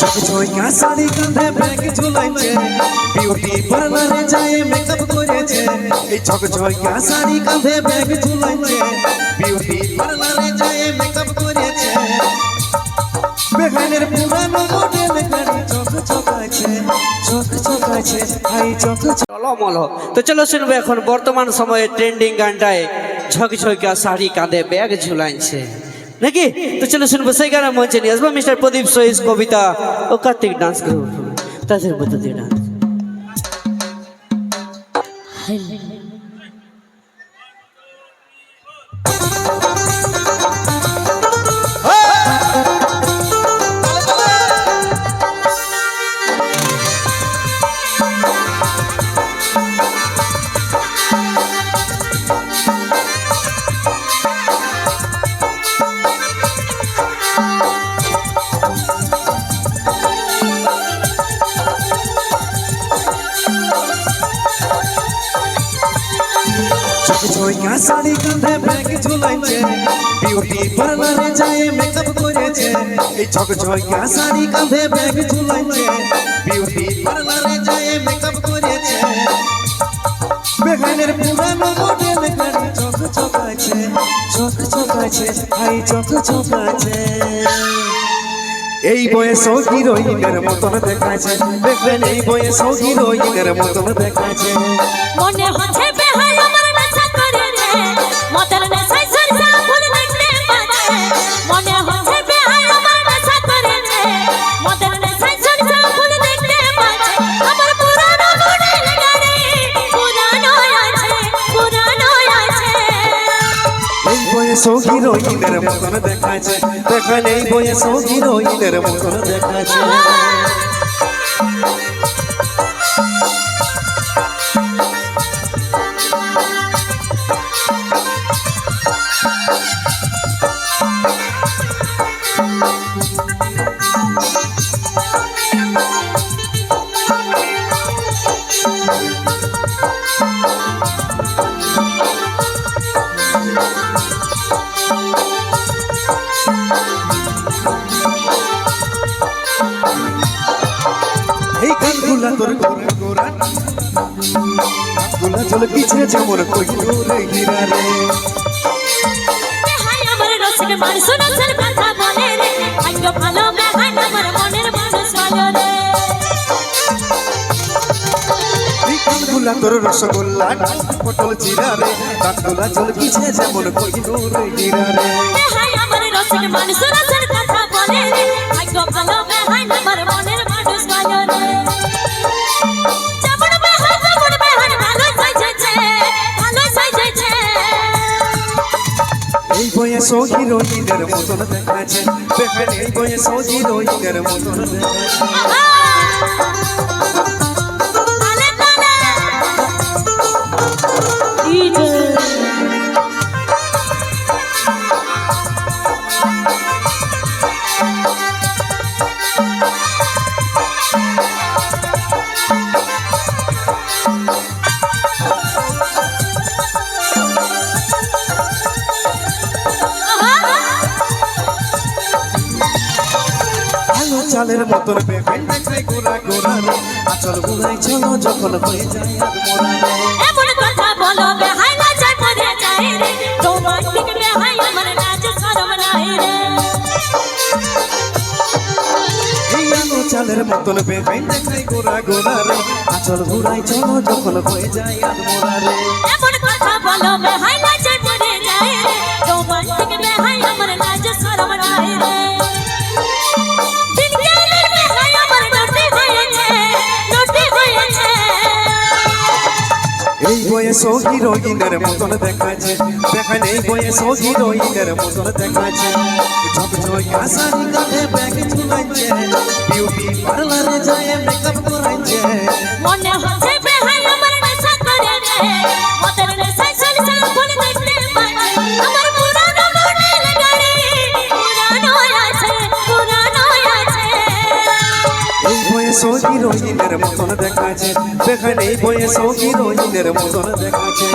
চোখ শাড়ি কাঁধে bag ঝুলাইছে। Beauty পার্লারে যায় মেকআপ করেছে। এই চোখ শাড়ি কাঁধে ব্যাগ ঝুলাইছে। বিউটি পার্লারে যায় মেকআপ করেছে। বেগানের পুরানো মডেল গাড়ি তো চলো শুনব এখন বর্তমান সময়ে ট্রেন্ডিং গানটায় ঝকঝকা শাড়ি কাঁধে ব্যাগ ঝুলাইছে। নাকি? তো চলো শুনব, সেই গানের মঞ্চে নিয়ে আসব, মিস্টার প্রদীপ সহিস কবিতা। ও কার্তিক ডান্স গ্রুপ তাদের মধ্যে ডান্স ছয়কা শাড়ি কাঁধে ব্যাগ ঝুলাইছে বিউটি পার্লারে যায় মেকআপ করেছে এই চোখ ছয়কা শাড়ি কাঁধে ব্যাগ ঝুলাইছে বিউটি পার্লারে যায় মেকআপ করেছে বেগানের পুরানো মডেল গাড়ি চোখ চকাছে চোখ চকাছে আই চোখ চকাছে এই বয়স হিরোইনের মতন দেখাচ্ছে। দেখবেন এই বয়স হিরোইনের মতন দেখাচ্ছে। মনে হচ্ছে হিরোইনের মতন দেখাচ্ছে। দেখেন এই বয়স হিরোইনের মতন দেখাচ্ছে। তোর গোরা গোরা গানগুলা চল পিছে যেমন কইলো রে হীরা রে বেহাল আমার রসিক মানুষ রসের কথা বলে রে। ভাগ্য ভালো বেহাল আমার মনের মানুষ ভালো রে। এই তোর রসগোল্লা পটল চিরা রে। গানগুলা চল পিছে যেমন কইলো রে হীরা রে বেহাল আমার রসিক মানুষ রসের কথা বলে রে। ভাগ্য ভালো বেহাল এই বয়স হিরোইনের মতন দেখাচ্ছে দেখেন এই বয়স হিরোইনের মতন দেখাচ্ছে চালের মতন আচল বুড়াই চলো যখন হয়ে যায় আর মোরা রে এমন কথা বলো বেহাই না যায় পড়ে যায় রে। রোমান্টিক বেহাই আমার নাচ শরম নাই রে। চালের মতন গোরা গোরা রে আচল বুড়াই চলো যখন হয়ে যায় আর মোরা রে এমন কথা বলো বেহাই না যায় পড়ে যায় রে। এই বয়স হিরোইনের মতন দেখাচ্ছে। দেখেন এই বয়স হিরোইনের মতন দেখাচ্ছে। ঝক ঝক আসারি কাঁধে ব্যাগ ঝুলাইছে বিউটি পার্লারে যায় হিরোইনের মতন দেখাচ্ছে। সেখানেই বয়ে সৌকি হিরোইনের মতন দেখাচ্ছে।